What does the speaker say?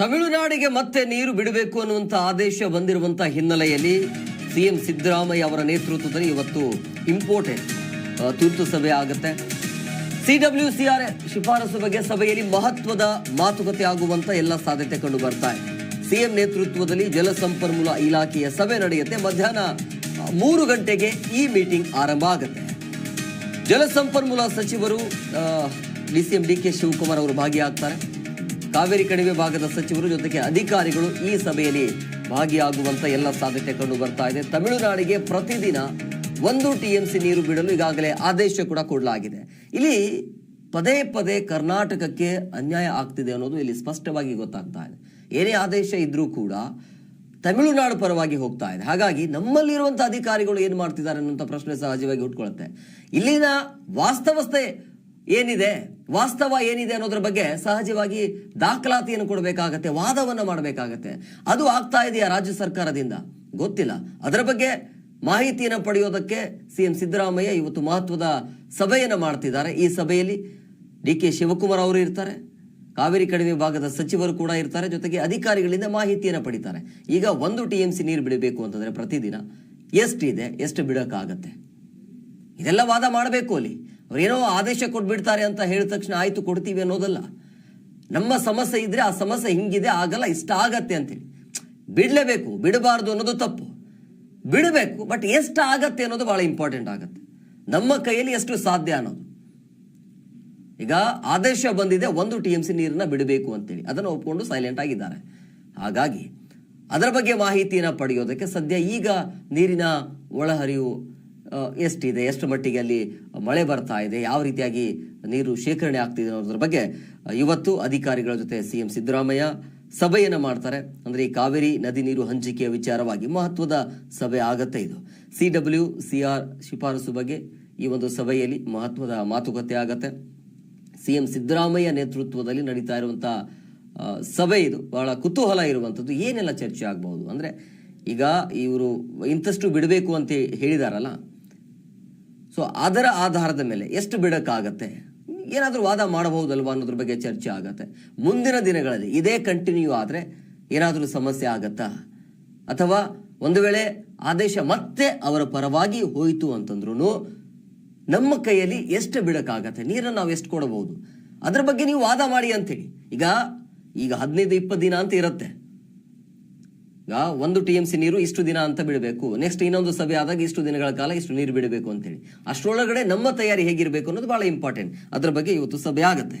ತಮಿಳುನಾಡಿಗೆ ಮತ್ತೆ ನೀರು ಬಿಡಬೇಕು ಅನ್ನುವಂಥ ಆದೇಶ ಬಂದಿರುವಂತಹ ಹಿನ್ನೆಲೆಯಲ್ಲಿ ಸಿಎಂ ಸಿದ್ದರಾಮಯ್ಯ ಅವರ ನೇತೃತ್ವದಲ್ಲಿ ಇವತ್ತು ಇಂಪೋರ್ಟೆಂಟ್ ತುರ್ತು ಸಭೆ ಆಗುತ್ತೆ. ಸಿಡಬ್ಲ್ಯೂ ಸಿಆರ್ ಶಿಫಾರಸು ಬಗ್ಗೆ ಸಭೆಯಲ್ಲಿ ಮಹತ್ವದ ಮಾತುಕತೆ ಆಗುವಂತ ಎಲ್ಲ ಸಾಧ್ಯತೆ ಕಂಡು ಬರ್ತಾ ಇದೆ. ಸಿಎಂ ನೇತೃತ್ವದಲ್ಲಿ ಜಲಸಂಪನ್ಮೂಲ ಇಲಾಖೆಯ ಸಭೆ ನಡೆಯುತ್ತೆ. ಮಧ್ಯಾಹ್ನ ಮೂರು ಗಂಟೆಗೆ ಈ ಮೀಟಿಂಗ್ ಆರಂಭ ಆಗುತ್ತೆ. ಜಲಸಂಪನ್ಮೂಲ ಸಚಿವರು D C M D K Shivakumar ಅವರು ಭಾಗಿಯಾಗ್ತಾರೆ. ಕಾವೇರಿ ಕಣಿವೆ ಭಾಗದ ಸಚಿವರು ಜೊತೆಗೆ ಅಧಿಕಾರಿಗಳು ಈ ಸಭೆಯಲ್ಲಿ ಭಾಗಿಯಾಗುವಂತ ಎಲ್ಲ ಸಾಧ್ಯತೆ ಕಂಡು ಬರ್ತಾ ಇದೆ. ತಮಿಳುನಾಡಿಗೆ ಪ್ರತಿದಿನ ಒಂದು ಟಿಎಂಸಿ ನೀರು ಬಿಡಲು ಈಗಾಗಲೇ ಆದೇಶ ಕೂಡ ಕೊಡಲಾಗಿದೆ. ಇಲ್ಲಿ ಪದೇ ಪದೇ ಕರ್ನಾಟಕಕ್ಕೆ ಅನ್ಯಾಯ ಆಗ್ತಿದೆ ಅನ್ನೋದು ಇಲ್ಲಿ ಸ್ಪಷ್ಟವಾಗಿ ಗೊತ್ತಾಗ್ತಾ ಇದೆ. ಏನೇ ಆದೇಶ ಇದ್ರೂ ಕೂಡ ತಮಿಳುನಾಡು ಪರವಾಗಿ ಹೋಗ್ತಾ ಇದೆ. ಹಾಗಾಗಿ ನಮ್ಮಲ್ಲಿರುವಂತಹ ಅಧಿಕಾರಿಗಳು ಏನು ಮಾಡ್ತಿದ್ದಾರೆ ಅನ್ನೋಂಥ ಪ್ರಶ್ನೆ ಸಹಜವಾಗಿ ಹುಟ್ಕೊಳ್ಳುತ್ತೆ ಇಲ್ಲಿನ ವಾಸ್ತವಸ್ಥೆ ಏನಿದೆ? ವಾಸ್ತವ ಏನಿದೆ ಅನ್ನೋದ್ರ ಬಗ್ಗೆ ಸಹಜವಾಗಿ ದಾಖಲಾತಿಯನ್ನು ಕೊಡಬೇಕಾಗತ್ತೆ, ವಾದವನ್ನು ಮಾಡಬೇಕಾಗತ್ತೆ. ಅದು ಆಗ್ತಾ ಇದೆಯಾ ರಾಜ್ಯ ಸರ್ಕಾರದಿಂದ? ಗೊತ್ತಿಲ್ಲ. ಅದರ ಬಗ್ಗೆ ಮಾಹಿತಿಯನ್ನು ಪಡೆಯೋದಕ್ಕೆ ಸಿ ಎಂ ಸಿದ್ದರಾಮಯ್ಯ ಇವತ್ತು ಮಹತ್ವದ ಸಭೆಯನ್ನು ಮಾಡ್ತಿದ್ದಾರೆ. ಈ ಸಭೆಯಲ್ಲಿ ಡಿ ಕೆ ಶಿವಕುಮಾರ್ ಅವರು ಇರ್ತಾರೆ. ಕಾವೇರಿ ಕಡಿಮೆ ಭಾಗದ ಸಚಿವರು ಕೂಡ ಇರ್ತಾರೆ. ಜೊತೆಗೆ ಅಧಿಕಾರಿಗಳಿಂದ ಮಾಹಿತಿಯನ್ನು ಪಡಿತಾರೆ. ಈಗ ಒಂದು ಟಿ ಎಂ ಸಿ ನೀರು ಬಿಡಬೇಕು ಅಂತಂದ್ರೆ ಪ್ರತಿದಿನ ಎಷ್ಟಿದೆ? ಎಷ್ಟು ಬಿಡೋಕ್ಕಾಗತ್ತೆ? ಇದೆಲ್ಲ ವಾದ ಮಾಡಬೇಕು ಅಲ್ಲಿ. ಅವ್ರೇನೋ ಆದೇಶ ಕೊಟ್ಬಿಡ್ತಾರೆ ಅಂತ ಹೇಳಿದ ತಕ್ಷಣ ಆಯ್ತು, ಕೊಡ್ತೀವಿ ಅನ್ನೋದಲ್ಲ. ನಮ್ಮ ಸಮಸ್ಯೆ ಇದ್ರೆ ಆ ಸಮಸ್ಯೆ ಹಿಂಗಿದೆ, ಆಗಲ್ಲ, ಇಷ್ಟ ಆಗತ್ತೆ ಅಂತೇಳಿ. ಬಿಡಲೇಬೇಕು, ಬಿಡಬಾರ್ದು ಅನ್ನೋದು ತಪ್ಪು. ಬಿಡಬೇಕು ಬಟ್ ಎಷ್ಟು ಆಗತ್ತೆ ಅನ್ನೋದು ಬಹಳ ಇಂಪಾರ್ಟೆಂಟ್ ಆಗುತ್ತೆ. ನಮ್ಮ ಕೈಯಲ್ಲಿ ಎಷ್ಟು ಸಾಧ್ಯ ಅನ್ನೋದು. ಈಗ ಆದೇಶ ಬಂದಿದೆ, ಒಂದು ಟಿ ಎಂ ಸಿ ನೀರನ್ನ ಬಿಡಬೇಕು ಅಂತೇಳಿ. ಅದನ್ನು ಒಪ್ಕೊಂಡು ಸೈಲೆಂಟ್ ಆಗಿದ್ದಾರೆ. ಹಾಗಾಗಿ, ಅದರ ಬಗ್ಗೆ ಮಾಹಿತಿಯನ್ನು ಪಡೆಯೋದಕ್ಕೆ ಸದ್ಯ ಈಗ ನೀರಿನ ಒಳಹರಿವು ಎಷ್ಟಿದೆ? ಎಷ್ಟು ಮಟ್ಟಿಗೆ ಅಲ್ಲಿ ಮಳೆ ಬರ್ತಾ ಇದೆ? ಯಾವ ರೀತಿಯಾಗಿ ನೀರು ಶೇಖರಣೆ ಆಗ್ತಿದೆ ಅನ್ನೋದ್ರ ಬಗ್ಗೆ ಇವತ್ತು ಅಧಿಕಾರಿಗಳ ಜೊತೆ ಸಿಎಂ ಸಿದ್ದರಾಮಯ್ಯ ಸಭೆಯನ್ನು ಮಾಡ್ತಾರೆ. ಅಂದರೆ ಈ ಕಾವೇರಿ ನದಿ ನೀರು ಹಂಚಿಕೆಯ ವಿಚಾರವಾಗಿ ಮಹತ್ವದ ಸಭೆ ಆಗತ್ತೆ ಇದು. ಸಿ ಡಬ್ಲ್ಯೂ, ಸಿ ಆರ್ ಶಿಫಾರಸು ಬಗ್ಗೆ ಈ ಒಂದು ಸಭೆಯಲ್ಲಿ ಮಹತ್ವದ ಮಾತುಕತೆ ಆಗತ್ತೆ. ಸಿಎಂ ಸಿದ್ದರಾಮಯ್ಯ ನೇತೃತ್ವದಲ್ಲಿ ನಡೀತಾ ಇರುವಂತಹ ಸಭೆ ಇದು. ಬಹಳ ಕುತೂಹಲ ಇರುವಂಥದ್ದು ಏನೆಲ್ಲ ಚರ್ಚೆ ಆಗಬಹುದು? ಅಂದರೆ ಈಗ ಇವರು ಇಂತಷ್ಟು ಬಿಡಬೇಕು ಅಂತ ಹೇಳಿದಾರಲ್ಲ ಸೊ ಅದರ ಆಧಾರದ ಮೇಲೆ ಎಷ್ಟು ಬಿಡೋಕ್ಕಾಗತ್ತೆ? ಏನಾದರೂ ವಾದ ಮಾಡಬಹುದಲ್ವಾ ಅನ್ನೋದ್ರ ಬಗ್ಗೆ ಚರ್ಚೆ ಆಗತ್ತೆ. ಮುಂದಿನ ದಿನಗಳಲ್ಲಿ ಇದೇ ಕಂಟಿನ್ಯೂ ಆದರೆ ಏನಾದರೂ ಸಮಸ್ಯೆ ಆಗತ್ತಾ? ಅಥವಾ ಒಂದು ವೇಳೆ ಆದೇಶ ಮತ್ತೆ ಅವರ ಪರವಾಗಿ ಹೋಯಿತು ಅಂತಂದ್ರೂ ನಮ್ಮ ಕೈಯಲ್ಲಿ ಎಷ್ಟು ಬಿಡೋಕ್ಕಾಗತ್ತೆ? ನೀರನ್ನು ನಾವು ಎಷ್ಟು ಕೊಡಬಹುದು? ಅದ್ರ ಬಗ್ಗೆ ನೀವು ವಾದ ಮಾಡಿ ಅಂತೇಳಿ ಈಗ ಈಗ ಹದಿನೈದು, ಇಪ್ಪತ್ತು ದಿನ ಅಂತ ಇರುತ್ತೆ. ಈಗ ಒಂದು ಟಿ ಎಂ ಸಿ ನೀರು ಇಷ್ಟು ದಿನ ಅಂತ ಬಿಡಬೇಕು. ನೆಕ್ಸ್ಟ್ ಇನ್ನೊಂದು ಸಭೆ ಆದಾಗ ಇಷ್ಟು ದಿನಗಳ ಕಾಲ ಇಷ್ಟು ನೀರು ಬಿಡಬೇಕು ಅಂತೇಳಿ. ಅಷ್ಟರೊಳಗಡೆ ನಮ್ಮ ತಯಾರಿ ಹೇಗಿರಬೇಕು ಅನ್ನೋದು ಬಹಳ ಇಂಪಾರ್ಟೆಂಟ್ ಅದ್ರ ಬಗ್ಗೆ ಇವತ್ತು ಸಭೆ ಆಗುತ್ತೆ.